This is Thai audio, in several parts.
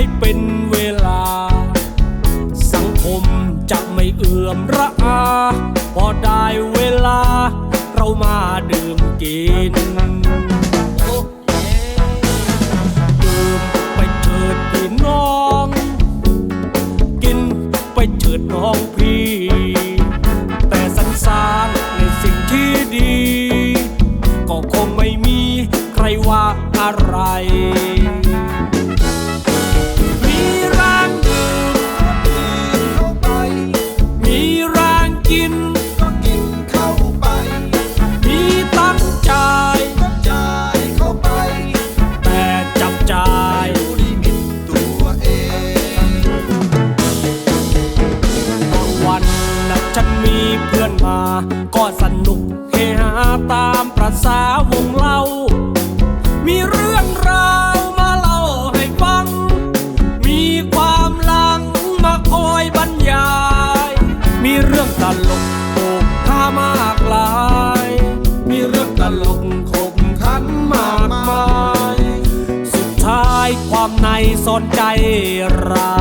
ให้เป็นเวลา สังคมจะไม่เอื่อมระอาพอได้เวลา เรามาดื่มกินดื่มไปเถิดน้อง กินไปเถิดน้องพีแต่สันสารในสิ่งที่ดี ก็คงไม่มีใครว่าอะไร ตามประษาวงเล่า มีเรื่องราวมาเล่าให้ฟัง มีความลังมาคอยบรรยาย มีเรื่องตลกโอกฮามากลาย มีเรื่องตลกขบขันมากมาย สุดท้ายความในสนใจเรา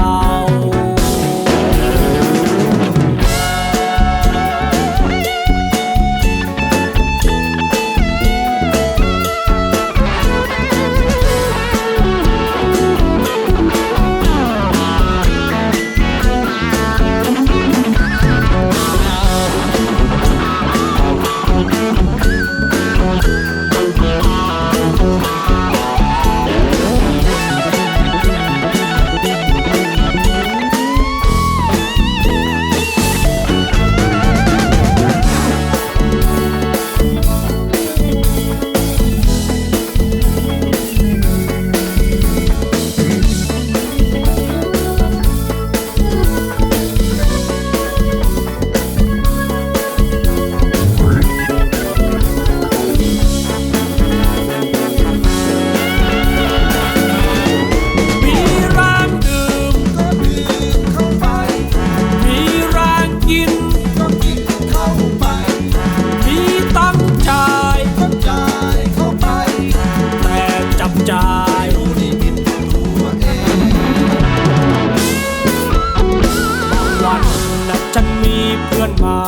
มา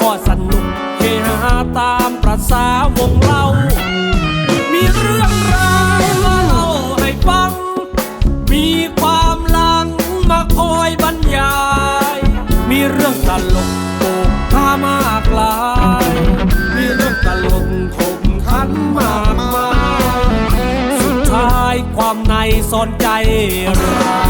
ก็สนุกเฮฮาตามประษาวงเล่า มีเรื่องราวมาเล่าให้ฟัง มีความลังมาคอยบรรยาย มีเรื่องตลกโอกฮามากลาย มีเรื่องตลกขบขันมากมาย สุดท้ายความในสนใจเรา